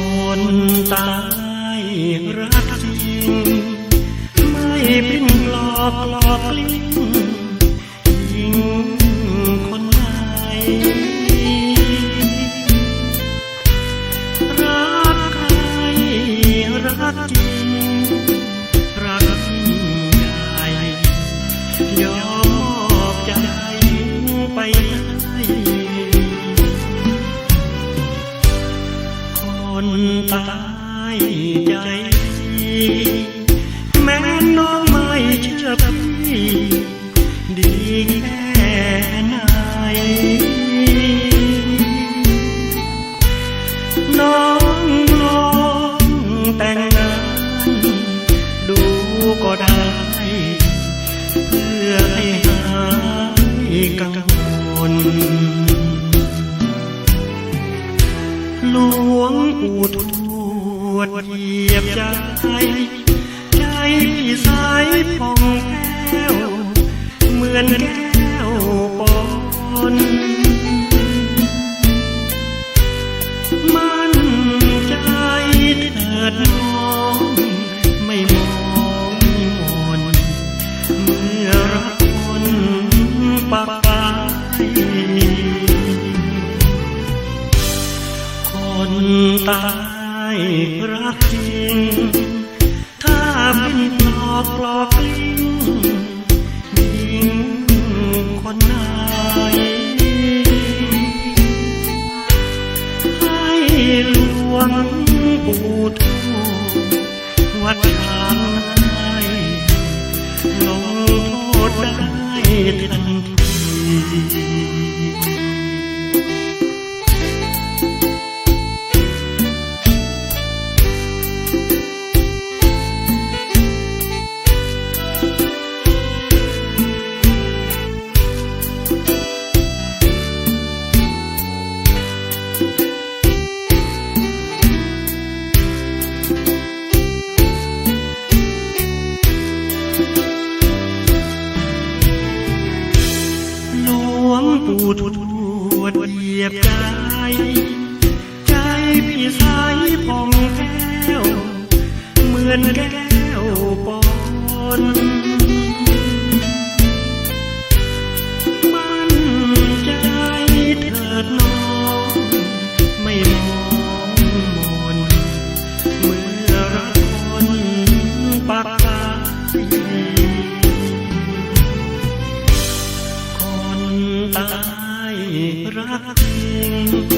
คนตายรักจริง ไม่ปลิ้นหลอกหลอกลิ้งยิงคนไหนรักใครรักจริง ตายใจ แม้น้องไม่เชื่อพี่ดีแค่ไหน ปูทวดเหยียบใจ ใจสายผ่องแก้ว เหมือนแก้วปอนมั่นใจเถิดน้องไม่มองมนเมื่อรักคนปากไป ตายรักจริง ถ้าเป็นปลอกปลอกลิ้งยิงคนไหนให้ลวงปูทวดวัดทางให้ลงโทษได้ทันที งปู่ทวดเหยียบใจ ใจพี่สายผ่องแก้ว เหมือนแก้ว ตายรักจริง